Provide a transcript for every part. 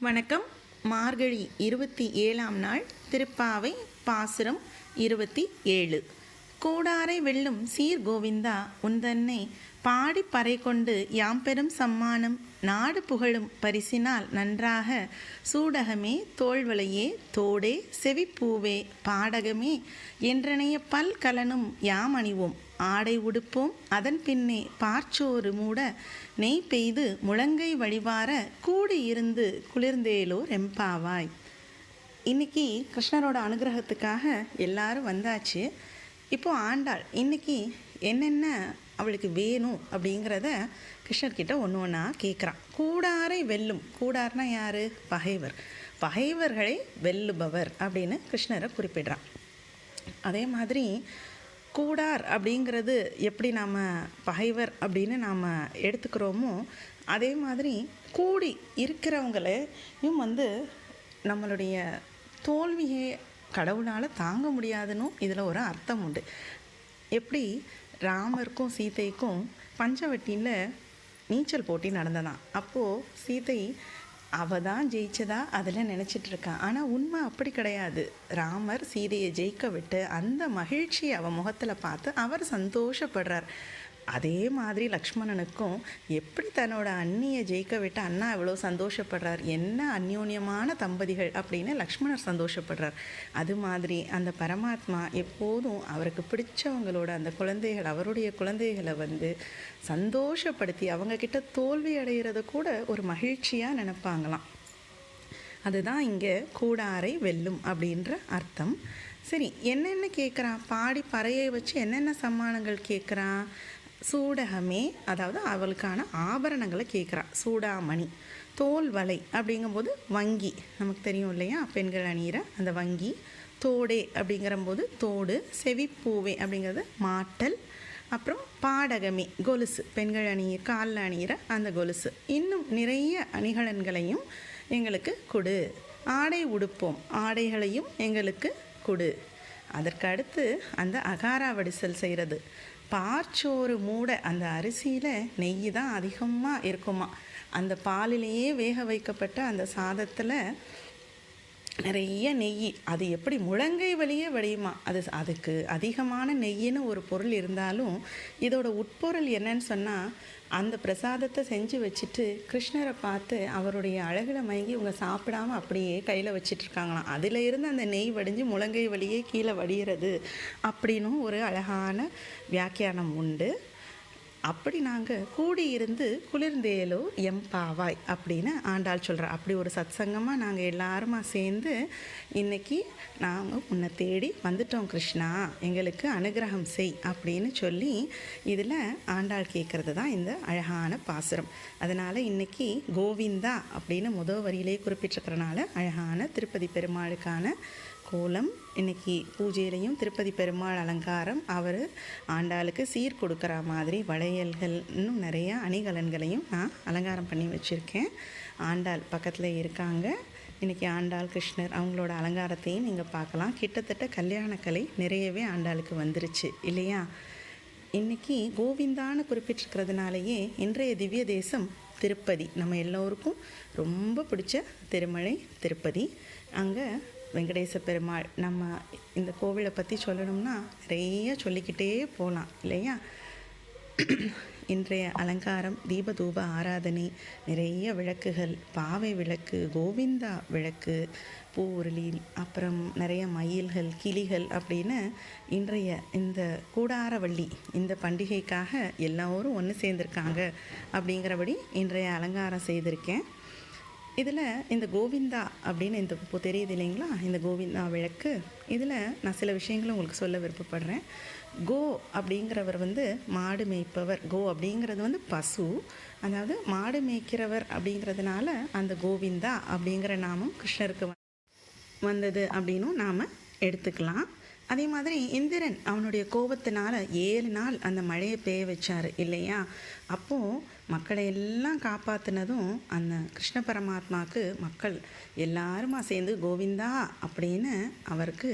வணக்கம். மார்கழி இருபத்தி ஏழாம் நாள் திருப்பாவை பாசுரம் இருபத்தி ஏழு. கூடாரை வெல்லும் சீர் கோவிந்தா உந்தன்னை பாடி பறை கொண்டு யாம் பெரும் சம்மானம் நாடு புகழும் பரிசினால் நன்றாக சூடகமே தோல்வளையே தோடே செவிப்பூவே பாடகமே என்றனைய பல் கலனும் யாம் அணிவோம் ஆடை உடுப்போம் அதன் பின்னே பார்ச்சோறு மூட நெய் பெய்து முழங்கை வழிவார கூடியிருந்து குளிர்ந்தேலோ ரெம்பாவாய் இன்னைக்கு கிருஷ்ணரோட அனுகிரகத்துக்காக எல்லாரும் வந்தாச்சு. இப்போ ஆண்டாள் இன்னைக்கு என்னென்ன அவளுக்கு வேணும் அப்படிங்கிறத கிருஷ்ணர்கிட்ட ஒன்று ஒன்றா கேட்குறான் கூடாரை வெல்லும். கூடார்னா யார்? பகைவர். பகைவர்களை வெல்லுபவர் அப்படின்னு கிருஷ்ணரை குறிப்பிடுறான். அதே மாதிரி கூடார் அப்படிங்கிறது எப்படி நாம் பகைவர் அப்படின்னு நாம் எடுத்துக்கிறோமோ அதே மாதிரி கூடி இருக்கிறவங்களையும் வந்து நம்மளுடைய தோல்வியை கடவுளால் தாங்க முடியாதுன்னு இதில் ஒரு அர்த்தம் உண்டு. எப்படி? ராமருக்கும் சீதைக்கும் பஞ்சவட்டியில் நீச்சல் போட்டி நடந்ததான். அப்போது சீதை அவ தான் ஜெயிச்சதா அதில் நினச்சிட்டு இருக்கான் ஆனால் உண்மை அப்படி கிடையாது. ராமர் சீதையை ஜெயிக்க விட்டு அந்த மகிழ்ச்சியை அவள் முகத்தில் பார்த்து அவர் சந்தோஷப்படுறார். அதே மாதிரி லக்ஷ்மணனுக்கும் எப்படி தன்னோட அண்ணியை ஜெயிக்க விட்டு அண்ணா எவ்வளோ சந்தோஷப்படுறார்? என்ன அந்யோன்யமான தம்பதிகள் அப்படின்னு லக்ஷ்மணர் சந்தோஷப்படுறார். அது மாதிரி அந்த பரமாத்மா எப்போதும் அவருக்கு பிடிச்சவங்களோட அந்த குழந்தைகள் அவருடைய குழந்தைகளை வந்து சந்தோஷப்படுத்தி அவங்கக்கிட்ட தோல்வி அடைகிறத கூட ஒரு மகிழ்ச்சியாக நினைப்பாங்களாம். அதுதான் இங்கே கூடாரை வெல்லும் அப்படின்ற அர்த்தம். சரி என்னென்ன கேட்குறான் பாடி பறையை வச்சு என்னென்ன சம்மானங்கள் கேட்குறான் சூடகமே அதாவது அவளுக்கான ஆபரணங்களை கேட்குறா. சூடாமணி தோல் வலை அப்படிங்கும்போது வங்கி. நமக்கு தெரியும் இல்லையா? பெண்கள் அணிகிற அந்த வங்கி. தோடே அப்படிங்கிறம்போது தோடு செவிப்பூவே அப்படிங்கிறது மாட்டல். அப்புறம் பாடகமே கொலுசு. பெண்கள் அணிய காலில் அணிகிற அந்த கொலுசு. இன்னும் நிறைய அணிகலன்களையும் எங்களுக்கு கொடு. ஆடை உடுப்போம். ஆடைகளையும் எங்களுக்கு கொடு. அதற்கு அடுத்து அந்த அகாரா வடிசல் செய்கிறது. பார்ச்சோறு மூட அந்த அரிசியில் நெய் தான் அதிகமாக இருக்குமா? அந்த பாலிலேயே வேக வைக்கப்பட்ட அந்த சாதத்தில் நிறைய நெய் அது எப்படி முழங்கை வழியே வடியுமா அது அதுக்கு அதிகமான நெய்ன்னு ஒரு பொருள் இருந்தாலும் இதோட உட்பொருள் என்னன்னு சொன்னால் அந்த பிரசாதத்தை செஞ்சு வச்சுட்டு கிருஷ்ணரை பார்த்து அவருடைய அழகில் மயங்கி இவங்க சாப்பிடாம அப்படியே கையில் வச்சிட்ருக்காங்களாம். அதில் இருந்து அந்த நெய் வடிஞ்சு முழங்கை வழியே கீழே வடிகிறது அப்படின்னும் ஒரு அழகான வியாக்கியானம் உண்டு. அப்படி நாங்கள் கூடியிருந்து குளிர்ந்தேலோ எம்பாவாய் அப்படின்னு ஆண்டாள் சொல்கிறா அப்படி ஒரு சத்சங்கமாக நாங்கள் எல்லாருமா சேர்ந்து இன்றைக்கி நாங்கள் உன்னை தேடி வந்துட்டோம் கிருஷ்ணா. எங்களுக்கு அனுகிரகம் செய் அப்படின்னு சொல்லி இதில் ஆண்டாள் கேட்குறது தான் இந்த அழகான பாசுரம். அதனால் இன்னைக்கு கோவிந்தா அப்படின்னு முதல் வரியிலே குறிப்பிட்டிருக்கிறனால அழகான திருப்பதி பெருமாளுக்கான கோலம் இன்னைக்கு பூஜையிலையும் திருப்பதி பெருமாள் அலங்காரம் அவர் ஆண்டாளுக்கு சீர் கொடுக்குற மாதிரி வளையல்கள் இன்னும் நிறையா அணிகலன்களையும் நான் அலங்காரம் பண்ணி வச்சுருக்கேன். ஆண்டாள் பக்கத்தில் இருக்காங்க. இன்றைக்கி ஆண்டாள் கிருஷ்ணர் அவங்களோட அலங்காரத்தையும் நீங்கள் பார்க்கலாம். கிட்டத்தட்ட கல்யாணக்கலை நிறையவே ஆண்டாளுக்கு வந்துருச்சு இல்லையா? இன்னைக்கு கோவிந்தான்னு குறிப்பிட்டிருக்கிறதுனாலேயே இன்றைய திவ்ய தேசம் திருப்பதி. நம்ம எல்லோருக்கும் ரொம்ப பிடிச்ச திருமலை திருப்பதி. அங்கே வெங்கடேச பெருமாள் நம்ம இந்த கோவிலை பற்றி சொல்லணும்னா நிறைய சொல்லிக்கிட்டே போகலாம் இல்லையா? இன்றைய அலங்காரம் தீபதூப ஆராதனை நிறைய விளக்குகள் பாவை விளக்கு கோவிந்தா விளக்கு பூ உருளில் அப்புறம் நிறைய மயில்கள் கிளிகள் அப்படின்னு இன்றைய இந்த கூடாரவள்ளி இந்த பண்டிகைக்காக எல்லோரும் ஒன்று சேர்ந்துருக்காங்க அப்படிங்கிறபடி இன்றைய அலங்காரம் செய்திருக்கேன். இதில் இந்த கோவிந்தா அப்படின்னு இந்த இப்போ தெரியுது இல்லைங்களா? இந்த கோவிந்தா விளக்கு. இதில் நான் சில விஷயங்களும் உங்களுக்கு சொல்ல விருப்பப்படுறேன். கோ அப்படிங்கிறவர் வந்து மாடு மேய்ப்பவர். கோ அப்படிங்கிறது வந்து பசு. அதாவது மாடு மேய்க்கிறவர் அப்படிங்கிறதுனால அந்த கோவிந்தா அப்படிங்கிற நாமம் கிருஷ்ணருக்கு வந்தது அப்படின்னும் நாம் எடுத்துக்கலாம். அதே மாதிரி இந்திரன் அவனுடைய கோபத்தினால ஏழு நாள் அந்த மழையை பெய்ய வச்சார் இல்லையா? அப்போது மக்களை எல்லாம் காப்பாற்றினதும் அந்த கிருஷ்ண பரமாத்மாவுக்கு மக்கள் எல்லாருமா சேர்ந்து கோவிந்தா அப்படின்னு அவருக்கு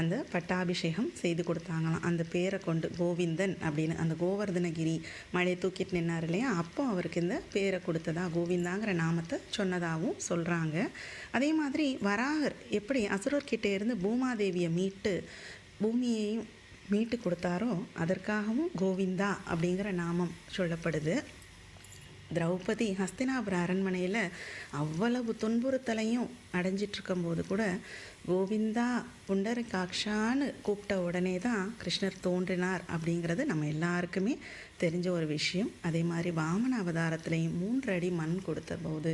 அந்த பட்டாபிஷேகம் செய்து கொடுத்தாங்களாம். அந்த பேரை கொண்டு கோவிந்தன் அப்படின்னு அந்த கோவர்தனகிரி மழையை தூக்கிட்டு நின்னார் இல்லையா? அப்போ அவருக்கு இந்த பேரை கொடுத்ததா கோவிந்தாங்கிற நாமத்தை சொன்னதாகவும் சொல்கிறாங்க அதே மாதிரி வராகர் எப்படி அசுரர்கிட்ட இருந்து பூமாதேவியை மீட்டு பூமியையும் மீட்டு கொடுத்தாரோ அதற்காகவும் கோவிந்தா அப்படிங்கிற நாமம் சொல்லப்படுது. திரௌபதி ஹஸ்தினாபுர அரண்மனையில் அவ்வளவு துன்புறுத்தலையும் அடைஞ்சிட்ருக்கும்போது கூட கோவிந்தா புண்டரகாக்ஷான்னு கூப்பிட்ட உடனே தான் கிருஷ்ணர் தோன்றினார் அப்படிங்கிறது நம்ம எல்லாருக்குமே தெரிஞ்ச ஒரு விஷயம். அதே மாதிரி வாமன அவதாரத்திலையும் மூன்று அடி மண் கொடுத்த போது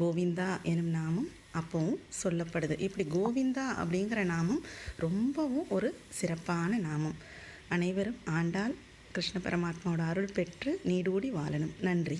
கோவிந்தா எனும் நாமம் அப்போவும் சொல்லப்படுது. இப்படி கோவிந்தா அப்படிங்கிற நாமம் ரொம்பவும் ஒரு சிறப்பான நாமம். அனைவரும் ஆண்டாள் கிருஷ்ண பரமாத்மாவோட அருள் பெற்று நீடூடி வாழணும். நன்றி.